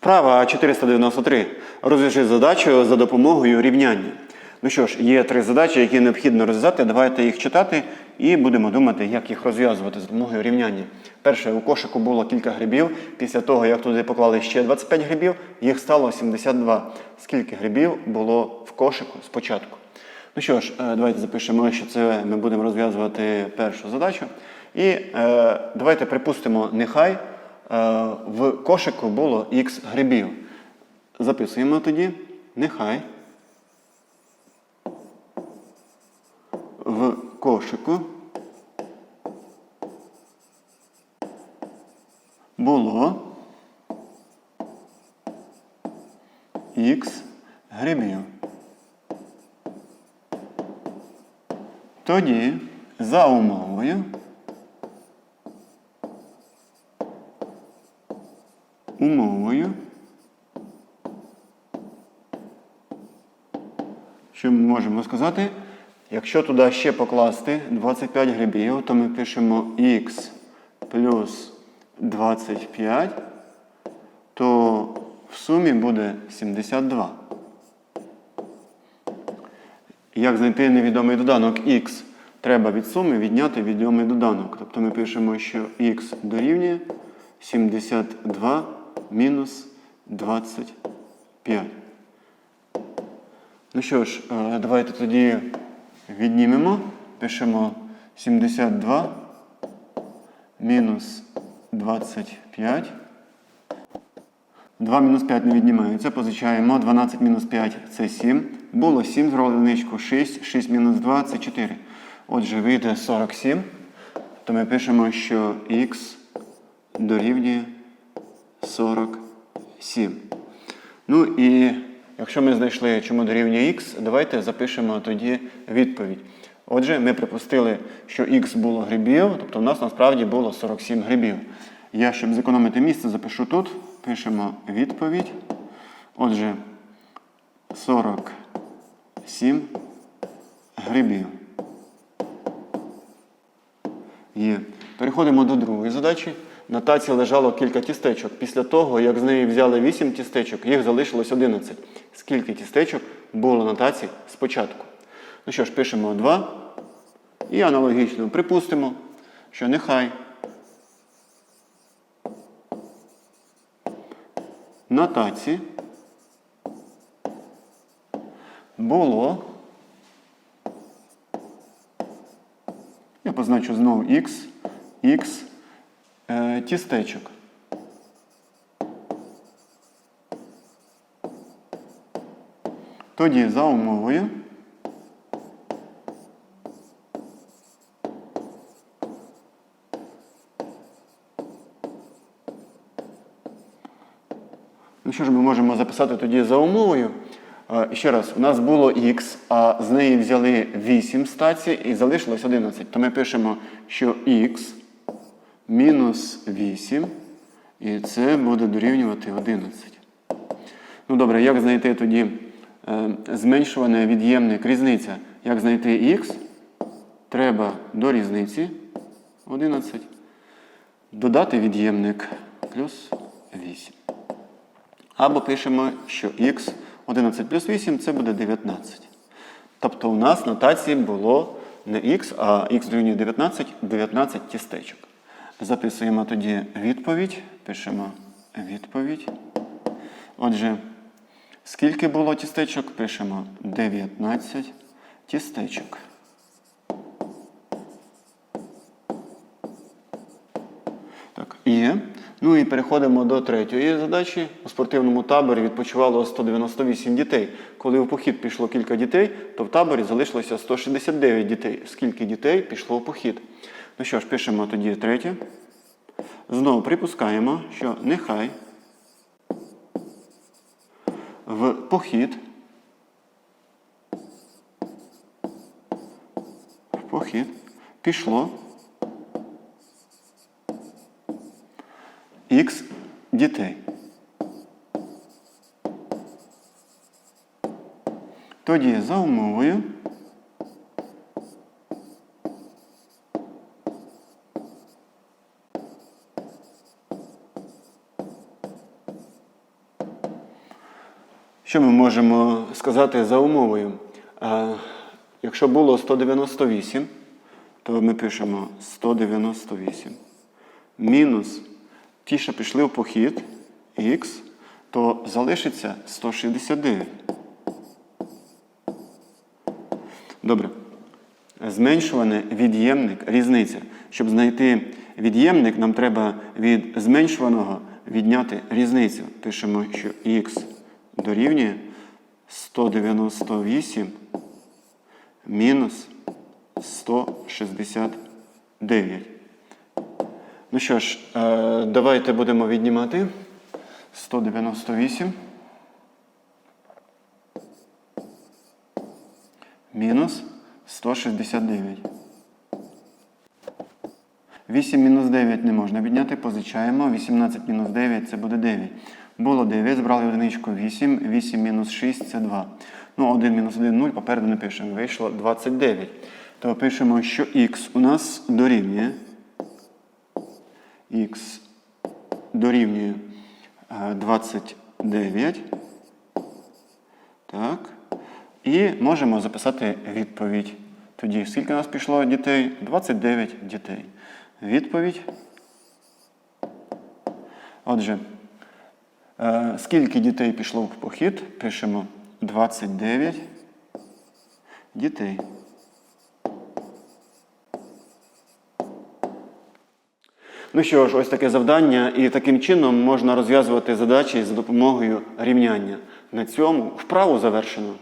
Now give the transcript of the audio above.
Вправа 493. Розв'яжи задачу за допомогою рівняння. Ну що ж, є три задачі, які необхідно розв'язати. Давайте їх читати і будемо думати, як їх розв'язувати за допомогою рівняння. Перше, у кошику було кілька грибів. Після того, як туди поклали ще 25 грибів, їх стало 72. Скільки грибів було в кошику спочатку? Ну що ж, е, давайте запишемо, що це ми будемо розв'язувати першу задачу. І е, давайте припустимо, нехай в кошику було х грибів. Записуємо тоді, нехай в кошику було х грибів. Тоді за умовою, що ми можемо сказати, якщо туди ще покласти 25 грибів, то ми пишемо х плюс 25, то в сумі буде 72. Як знайти невідомий доданок х? Треба від суми відняти відомий доданок. Тобто ми пишемо, що х дорівнює 72 мінус 25. Ну що ж, е, давайте тоді віднімемо. Пишемо 72 мінус 25. 2 мінус 5 не віднімається. Позичаємо. 12 мінус 5 це 7. Було 7, зробили одиничку 6. 6 мінус 2 це 4. Отже, вийде 47. То ми пишемо, що х дорівнює 47. Ну і якщо ми знайшли, чому дорівнює х, давайте запишемо тоді відповідь. Отже, ми припустили, що х було грибів, тобто в нас насправді було 47 грибів. Я, щоб зекономити місце, запишу тут. Пишемо відповідь. Отже, 47 грибів. Є. Переходимо до другої задачі. На таці лежало кілька тістечок. Після того, як з неї взяли 8 тістечок, їх залишилось 11. Скільки тістечок було на таці спочатку? Ну що ж, пишемо 2. І аналогічно припустимо, що нехай на таці було. Я позначу знову x, x е, тістечок. Тоді за умовою Ну що ж ми можемо записати тоді за умовою? Е, Ще раз, у нас було х, а з неї взяли 8 стацій і залишилось 11. То ми пишемо, що х мінус 8, і це буде дорівнювати 11. Ну добре, як знайти тоді е, зменшуване від'ємник різниця? Як знайти х? Треба до різниці 11. Додати від'ємник плюс 8. Або пишемо, що х 11 плюс 8 це буде 19. Тобто у нас на таці було не х, а х дорівнює 19, 19 тістечок. Записуємо тоді відповідь. Пишемо відповідь. Отже, скільки було тістечок? Пишемо 19 тістечок. Так, є. Ну і переходимо до третьої задачі. У спортивному таборі відпочивало 198 дітей. Коли в похід пішло кілька дітей, то в таборі залишилося 169 дітей. Скільки дітей пішло в похід? Ну що ж, пишемо тоді третє. Знову припускаємо, що нехай в похід в похід пішло х дітей. Тоді за умовою Що ми можемо сказати за умовою? Якщо було 198, то ми пишемо 198 мінус ті, що пішли в похід, х, то залишиться 169. Добре. Зменшуване від'ємник різниця. Щоб знайти від'ємник, нам треба від зменшуваного відняти різницю. Пишемо, що х дорівнює 198 мінус 169. Ну що ж, е, давайте будемо віднімати 198 мінус 169. 8 мінус 9 не можна відняти, позичаємо. 18 мінус 9 це буде 9. Було 9, збрали одиничку 8, 8 мінус 6 це 2. Ну, 1 мінус 1 0, попереду не пишемо. Вийшло 29. То пишемо, що х у нас дорівнює. х дорівнює е, 29. Так. І можемо записати відповідь. Тоді, скільки у нас пішло дітей? 29 дітей. Відповідь. Отже, е, скільки дітей пішло в похід? Пишемо 29 дітей. Ну що ж, ось таке завдання, і таким чином можна розв'язувати задачі за допомогою рівняння. На цьому вправу завершено.